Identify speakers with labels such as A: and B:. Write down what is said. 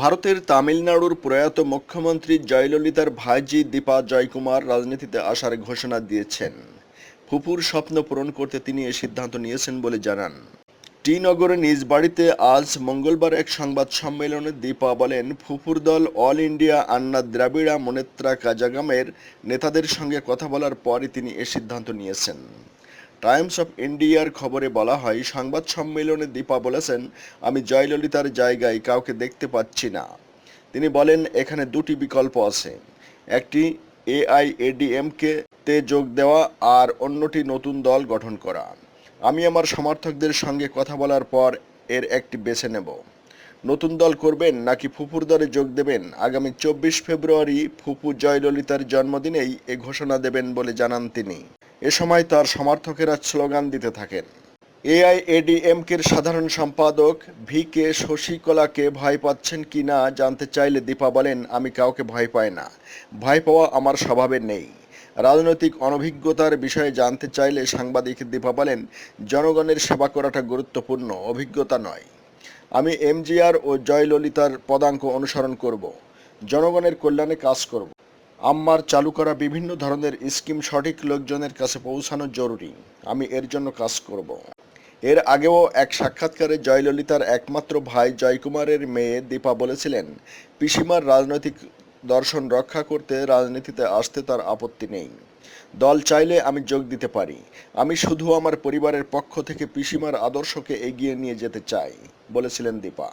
A: ভারতের তামিলনাড়ুর প্রয়াত মুখ্যমন্ত্রী জয়ললিতার ভাইজি দীপা জয়কুমার রাজনীতিতে আসার ঘোষণা দিয়েছেন। ফুপুর স্বপ্ন পূরণ করতে তিনি এ সিদ্ধান্ত নিয়েছেন বলে জানান। টি নগরে নিজ বাড়িতে আজ মঙ্গলবার এক সংবাদ সম্মেলনে দীপা বলেন, ফুপুর দল অল ইন্ডিয়া আন্না দ্রাবিড়া মনেত্রা কাজাগামের নেতাদের সঙ্গে কথা বলার পরই তিনি এ সিদ্ধান্ত নিয়েছেন। টাইমস অফ ইন্ডিয়ার খবরে বলা হয়, সংবাদ সম্মেলনে দীপা বলেছেন, আমি জয়ললিতার জায়গায় কাউকে দেখতে পাচ্ছি না। তিনি বলেন, এখানে দুটি বিকল্প আছে। একটি এআইএডিএমকে তে যোগ দেওয়া আর অন্যটি নতুন দল গঠন করা। আমি আমার সমর্থকদের সঙ্গে কথা বলার পর এর একটি বেছে নেব। নতুন দল করবেন নাকি ফুপুর দলে যোগ দেবেন? আগামী চব্বিশ ফেব্রুয়ারি ফুপু জয়ললিতার জন্মদিনেই এ ঘোষণা দেবেন বলে জানান তিনি। এ সময় তার সমর্থকেরা স্লোগান দিতে থাকেন। এআইএডিএমকের সাধারণ সম্পাদক ভি কে শশীকলাকে ভয় পাচ্ছেন কি না জানতে চাইলে দীপা বলেন, আমি কাউকে ভয় পাই না। ভয় পাওয়া আমার স্বভাবে নেই। রাজনৈতিক অনভিজ্ঞতার বিষয়ে জানতে চাইলে সাংবাদিক দীপা বলেন, জনগণের সেবা করাটা গুরুত্বপূর্ণ, অভিজ্ঞতা নয়। আমি এমজিআর ও জয়ললিতার পদাঙ্ক অনুসরণ করব। জনগণের কল্যাণে কাজ করব। আম্মার চালু করা বিভিন্ন ধরনের স্কিম সঠিক লোকজনের কাছে পৌঁছানো জরুরি। আমি এর জন্য কাজ করব। এর আগেও এক সাক্ষাৎকারে জয়ললিতার একমাত্র ভাই জয়কুমারের মেয়ে দীপা বলেছিলেন, পিসিমার রাজনৈতিক দর্শন রক্ষা করতে রাজনীতিতে আসতে তার আপত্তি নেই। দল চাইলে আমি যোগ দিতে পারি। আমি শুধু আমার পরিবারের পক্ষ থেকে পিসিমার আদর্শকে এগিয়ে নিয়ে যেতে চাই, বলেছিলেন দীপা।